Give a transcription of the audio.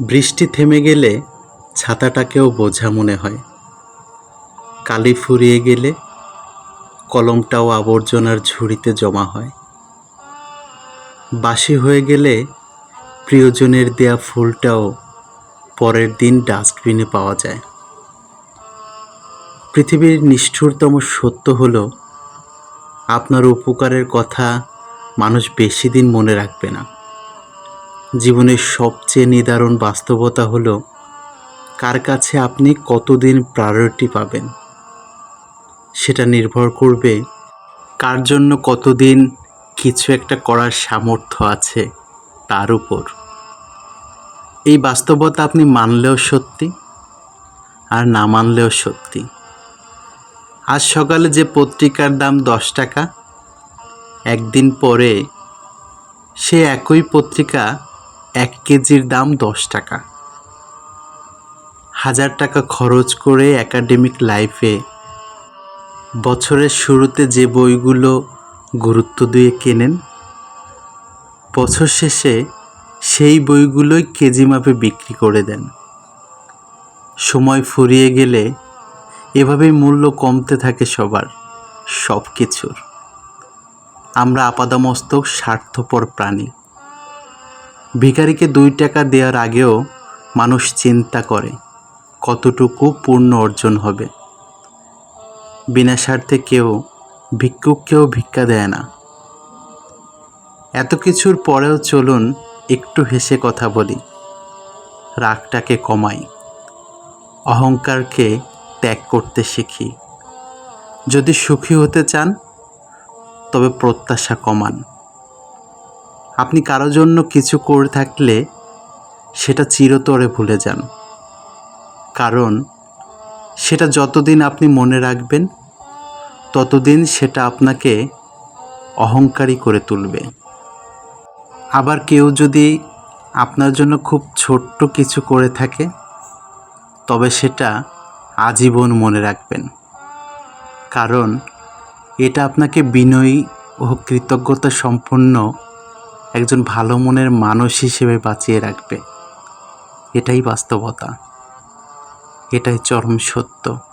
বৃষ্টি থেমে গেলে ছাতাটাকেও বোঝা মনে হয়। কালি ফুরিয়ে গেলে কলমটাও আবর্জনার ঝুড়িতে জমা হয়। বাসি হয়ে গেলে প্রিয়জনের দেয়া ফুলটাও পরের দিন ডাস্টবিনে পাওয়া যায়। পৃথিবীর নিষ্ঠুরতম সত্য হলো, আপনার উপকারের কথা মানুষ বেশি দিন মনে রাখবে না। জীবনের সবচেয়ে নিদারুণ বাস্তবতা হলো, কার কাছে আপনি কতদিন প্রায়োরিটি পাবেন? সেটা নির্ভর করবে কার জন্য কতদিন কিছু একটা করার সামর্থ্য আছে তার উপর। এই বাস্তবতা আপনি মানলেও সত্যি আর না মানলেও সত্যি। আজ সকালে যে পত্রিকার দাম দশ টাকা, একদিন পরে সে একই পত্রিকা এক কেজির দাম দশ টাকা। হাজার টাকা খরচ করে একাডেমিক লাইফে বছরের শুরুতে যে বইগুলো গুরুত্ব দিয়ে কেনেন, বছর শেষে সেই বইগুলোই কেজি মাপে বিক্রি করে দেন। সময় ফুরিয়ে গেলে এভাবেই মূল্য কমতে থাকে সবার সব কিছুর আমরা আপাদমস্তক স্বার্থপর প্রাণী। ভিখারিকে দুই টাকা দেওয়ার আগেও মানুষ চিন্তা করে, কতটুকু পূর্ণ অর্জন হবে। বিনা স্বার্থে কেউ ভিক্ষুককেও ভিক্ষা দেয় না। এত কিছুর পরেও চলুন একটু হেসে কথা বলি। রাগটাকে কমাই, অহংকারকে ত্যাগ করতে শিখি। যদি সুখী হতে চান, তবে প্রত্যাশা কমান। আপনি কারও জন্য কিছু করে থাকলে সেটা চিরতরে ভুলে যান। কারণ সেটা যতদিন আপনি মনে রাখবেন, ততদিন সেটা আপনাকে অহংকারী করে তুলবে। আবার কেউ যদি আপনার জন্য খুব ছোট্ট কিছু করে থাকে, তবে সেটা আজীবন মনে রাখবেন। কারণ এটা আপনাকে বিনয়ী ও কৃতজ্ঞতা সম্পন্ন একজন ভালো মনের মানুষ হিসেবে বাঁচিয়ে রাখবে। এটাই বাস্তবতা। এটাই চরম সত্য।